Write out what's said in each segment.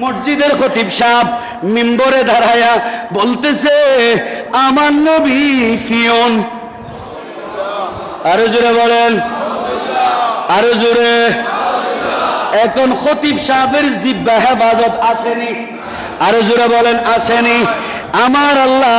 মসজিদের খতিব সাহ মিম্বরে দাঁড়ায়া বলতেছে, আমার নবী ফিয়ন। আরও জোরে বলেন। আরও জোরে। এখন খতিব সাহেবের জিব্বা হেফাজত আসেনি। আরও জোরে বলেন, আসেনি। আমার আল্লাহ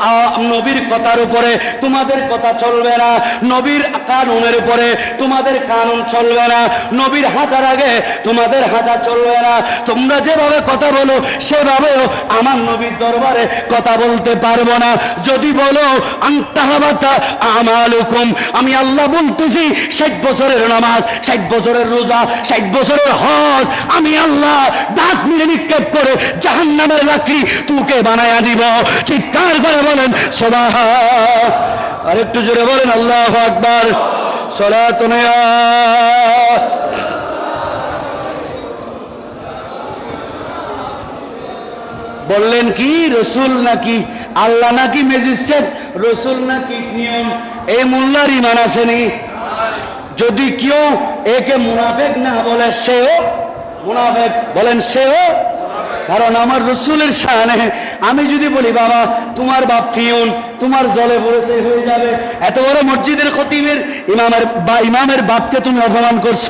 আ, নবীর কথার উপরে। তোমাদের কথা চলবে না। নবীর কানুনের উপরে তোমাদের কানুন চলবে না। নবীর হাঁটার আগে তোমাদের হাঁটা চলবে না। তোমরা যেভাবে কথা বলো সেভাবেও আমার নবীর দরবারে কথা বলতে পারব না। যদি বলো আমালুকুম। আমি আল্লাহ বলতেছি ষাট বছরের নামাজ ষাট বছরের রোজা ষাট বছরের হজ। আমি আল্লাহ দাস মিলে নিক্ষেপ করে জাহান নামের লাকড়ি তুকে বানায়া দিব। চিৎকার করে বলেন, সবাহ। আর একটু জোরে বলেন, আল্লাহ আকবার। সলাতনয়া বললেন কি, রসুল নাকি আল্লাহ নাকি ম্যাজিস্ট্রেট? রসুল নাকি নিয়ম এই মোল্লার ইমান আসেনি। যদি কেউ একে মুনাফেক না বলে, সেও মুনাফেক। বলেন সেও? কারণ আমার রসুলের শানে আমি যদি বলি, বাবা, তোমার বাপ ফিউন, তোমার জলে পড়েছে হয়ে যাবে। এত বড় মসজিদের খতিবের ইমামের বা ইমামের বাপকে তুমি অপমান করছ।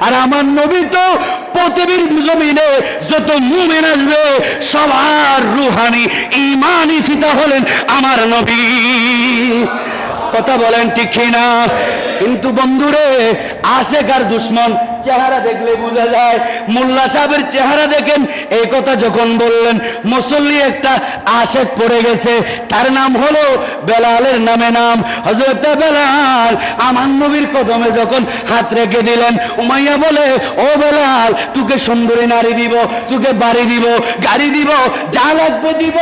আর আমার নবী তো পৃথিবীর জমিনে যত মুমিন আসবে, সবার রুহানি ইমানই ফিতা হলেন আমার নবী। কথা বলেন ঠিক না কিন্তু বন্ধুরে আশেকার দুশ্মন চেহারা দেখলে বোঝা যায় মোল্লা সাহেবের চেহারা দেখেন, এই কথা যখন বললেন, মুসল্লি একটা আশেক পড়ে গেছে, তার নাম হলো বেলালের নামে নাম হজরত বেলাল, আমার নবীর কদমে যখন হাত রেখে দিলেন, উমাইয়া বলে, ও বেলাল, তোকে সুন্দরী নারী দিব, তোকে বাড়ি দিব, গাড়ি দিব, যা লাগবে দিব,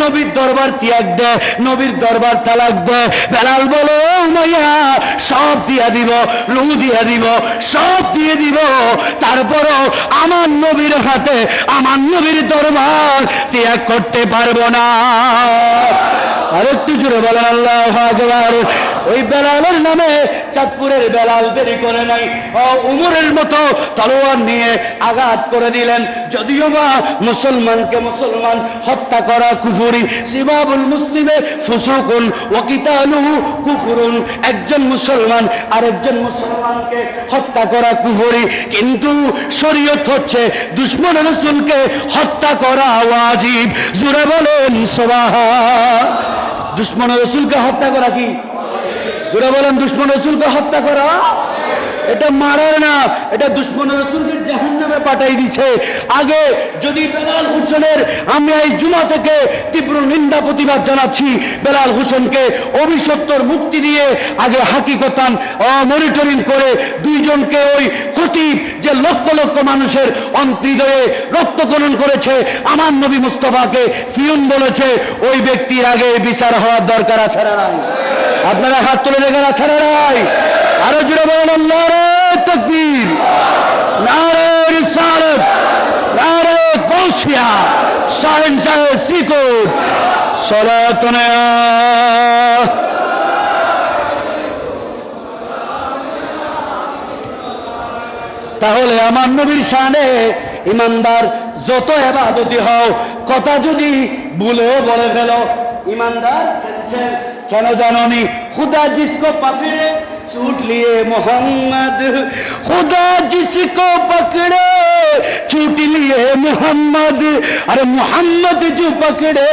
নবীর দরবার ত্যাগ দে, নবীর দরবার তালাক দে। বেলাল বলো উমাইয়া, সব দিয়া দিব লু দিয়া দিব, সব দিয়ে দিব, তারপরও আমার নবীর হাতে, আমার নবীর দরবার ত্যাগ করতে পারব না। আরেকটু জুড়ে বলেন, আল্লাহ আকবার। ওই বেলালের নামে চাঁদপুরের বেলাল দেরি করে নাই। উমরের মতো তলোয়ার নিয়ে আঘাত করে দিলেন। যদিও বা মুসলমানকে মুসলমান হত্যা করা কুফুরি, সিবাবুল মুসলিমে ফুসুকুন ওকিতালুহু কুফুরুন। একজন মুসলমান আরেকজন মুসলমানকে হত্যা করা কুহরি কিন্তু শরীয়ত হচ্ছে দুশ্মন রসুলকে হত্যা করা ওয়াজিব। জুড়ে বলেন সবাহা দুশ্মন রসুলকে হত্যা করা কি? জুড়ে বলেন, দুশ্মন রসুলকে হত্যা করা? এটা মারার না, এটা দুশ্মন রসুলকে জাহান নামে পাঠাই দিছে। আগে যদি বেলাল হোসেনের আমি এই জুমা থেকে তীব্র নিন্দা প্রতিবাদ জানাচ্ছি, বেলাল হোসেনকে অভিসত্তর মুক্তি দিয়ে আগে হাকিকতান মনিটরিং করে দুইজনকে ওই খতিব যে লক্ষ লক্ষ মানুষের অন্তৃদয়ে রক্তকরণ করেছে, আমার নবী মুস্তফাকে ফিউন বলেছে, ওই ব্যক্তির আগে বিচার হওয়ার দরকার আছে আপনারা হাত তুলে দেখেন আছে নাই? আরও জুড়ে বলেন নারে তকবীর নারে রিসালত, নারে কৌশিয়া শাহেন শাহে শ্রীকোট সনাতনে তাহলে আমার নবীর সানে ইমানদার যত এবাদতি হও, কথা যদি ভুলেও বলে ফেলো, ইমানদার। কেন জাননি খুদা জিসকো পকড়ে छूट लिए मोहम्मद खुदा जिसको पकड़े छूट लिए मोहम्मद मोहम्मद अरे मोहम्मद जो पकड़े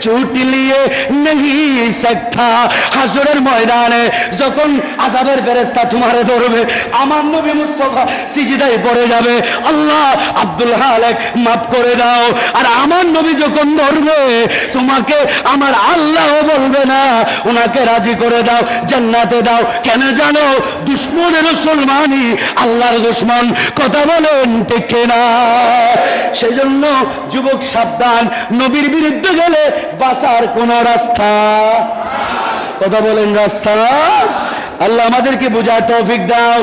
छूट लिए नहीं सकता হাসরের ময়দানে যখন আজাবের ফেরেস্তা তোমারে ধরবে আমার নবী মুস্তফা সিজিদায় পড়ে যাবে আল্লাহ আব্দুল হালেক মাফ করে দাও আর আমার নবী যখন ধরবে তোমাকে আমার আল্লাহ বলবে না ওনাকে রাজি করে দাও জান্নাতে দাও কেন জানো? দুশ্মনের মুসলমানই আল্লাহর দুশ্মন। কথা বলেন, ঠিক না সেই জন্য যুবক সাবধান, নবীর বিরুদ্ধে গেলে বাসার কোন রাস্তা? কথা বলেন, রাস্তা? আল্লাহ আমাদেরকে বোঝার তৌফিক দাও।